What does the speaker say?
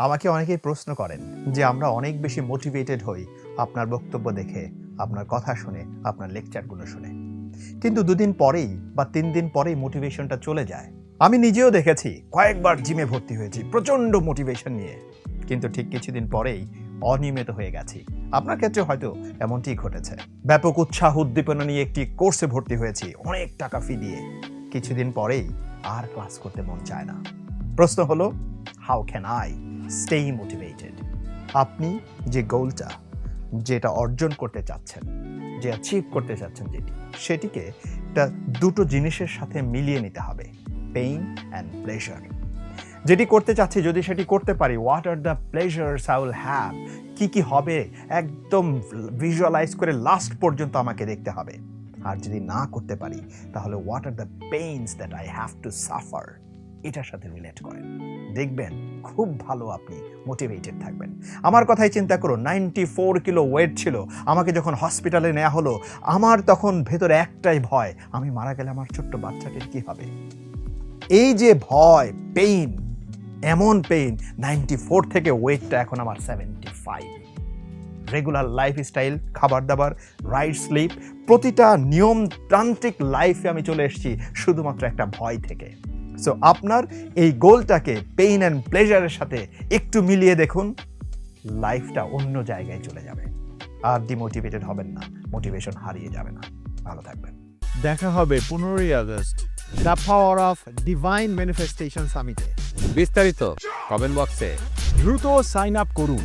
আমাকে অনেকেই প্রশ্ন করেন যে আমরা অনেক বেশি মোটিভেটেড হই আপনার বক্তব্য দেখে, আপনার কথা শুনে, আপনার লেকচারগুলো শুনে। কিন্তু দুদিন পরেই বা তিন দিন পরেই মোটিভেশনটা চলে যায়। আমি নিজেও দেখেছি, কয়েকবার জিমে ভর্তি হয়েছি, প্রচণ্ড মোটিভেশন নিয়ে। কিন্তু ঠিক কিছুদিন পরেই অনিয়মিত হয়ে গেছি। আপনার ক্ষেত্রে হয়তো এমনটি ঘটেছে। ব্যাপক উৎসাহ উদ্দীপনা নিয়ে একটি কোর্সে ভর্তি হয়েছি, অনেক টাকা ফি দিয়ে। কিছুদিন পরেই আর ক্লাস করতে মন চায় না। প্রশ্ন হলো how can I stay motivated আপনি যে গোলটা যেটা অর্জন করতে চাচ্ছেন, যে অ্যাচিভ করতে চাচ্ছেন যেটি, সেটিকে একটা দুটো জিনিসের সাথে মিলিয়ে নিতে হবে পেইন অ্যান্ড প্লেজার যেটি করতে চাচ্ছি, যদি সেটি করতে পারি what are the pleasures I will have কি কি হবে? একদম ভিজুয়ালাইজ করে লাস্ট পর্যন্ত আমাকে দেখতে হবে। আর যদি না করতে পারি, তাহলে what are the pains that I have to suffer এটার সাথে রিলেট করেন। দেখবেন খুব ভালো আপনি মোটিভেটেড থাকবেন। আমার কথাই চিন্তা করুন নাইনটি ফোর কিলো ওয়েট ছিল, আমাকে যখন হসপিটালে নেওয়া হলো, আমার তখন ভেতরে একটাই ভয়, আমি মারা গেলে আমার ছোট্ট বাচ্চাটির কি হবে? এই যে ভয় পেইন এমন পেইন নাইনটি ফোর থেকে ওয়েটটা এখন আমার সেভেন্টি ফাইভ রেগুলার লাইফস্টাইল খাবার দাবার রাইট স্লিপ প্রতিটা নিয়মতান্ত্রিক লাইফে আমি চলে এসেছি, শুধুমাত্র একটা ভয় থেকে। সো আপনার এই গোলটাকে পেইন অ্যান্ড প্লেজারের সাথে একটু মিলিয়ে দেখুন লাইফটা অন্য জায়গায় চলে যাবে। আর ডিমোটিভেটেড হবেন না মোটিভেশন হারিয়ে যাবে না। ভালো থাকবেন। দেখা হবে পনেরোই August the power of divine manifestation সামিটে বিস্তারিত কমেন্ট বক্সে দ্রুত সাইন আপ করুন।